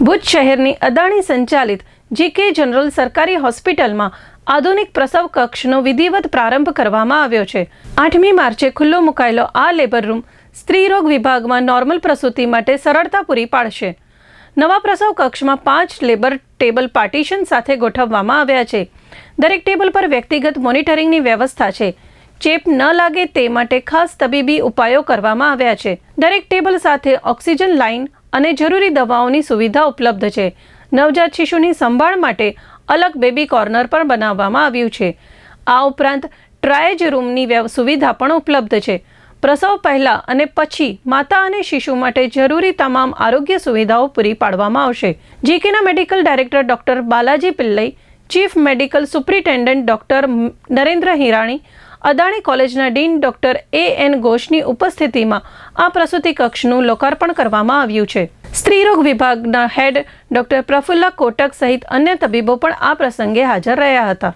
ભુજ શહેરની અદાણી સંચાલિત GK general સરકારી હોસ્પિટલમાં આધુનિક પ્રસવ કક્ષનો વિધિવત પ્રારંભ કરવામાં આવ્યો છે. આઠમી માર્ચે ખુલ્લો મુકાયેલો આ લેબર રૂમ સ્ત્રીરોગ વિભાગમાં નોર્મલ પ્રસૂતિ માટે સરળતા પૂરી પાડશે. નવા પ્રસવ કક્ષમાં પાંચ લેબર ટેબલ પાર્ટીશન સાથે ગોઠવવામાં આવ્યા છે. દરેક ટેબલ પર વ્યક્તિગત મોનિટરિંગની વ્યવસ્થા છે. ચેપ ન લાગે તે માટે ખાસ તબીબી ઉપાયો કરવામાં આવ્યા છે. દરેક ટેબલ સાથે ઓક્સિજન લાઇન અને જરૂરી દવાઓની સુવિધા ઉપલબ્ધ છે. નવજાત શિશુની સંભાળ માટે અલગ બેબી કોર્નર પણ બનાવવામાં આવ્યું છે. આ ઉપરાંત ટ્રાયજ રૂમની સુવિધા પણ ઉપલબ્ધ છે. પ્રસવ પહેલા અને પછી માતા અને શિશુ માટે જરૂરી તમામ આરોગ્ય સુવિધાઓ પૂરી પાડવામાં આવશે. જીકેના medical director doctor Balaji Pillai, chief medical superintendent doctor Narendra Hirani Adani કોલેજના ડીન ડોક્ટર એ એન ઘોષની ઉપસ્થિતિમાં આ પ્રસૂતિ કક્ષનું લોકાર્પણ કરવામાં આવ્યું છે. સ્ત્રીરોગ વિભાગના હેડ ડોક્ટર પ્રફુલ્લા કોટક સહિત અન્ય તબીબો પણ આ પ્રસંગે હાજર રહ્યા હતા.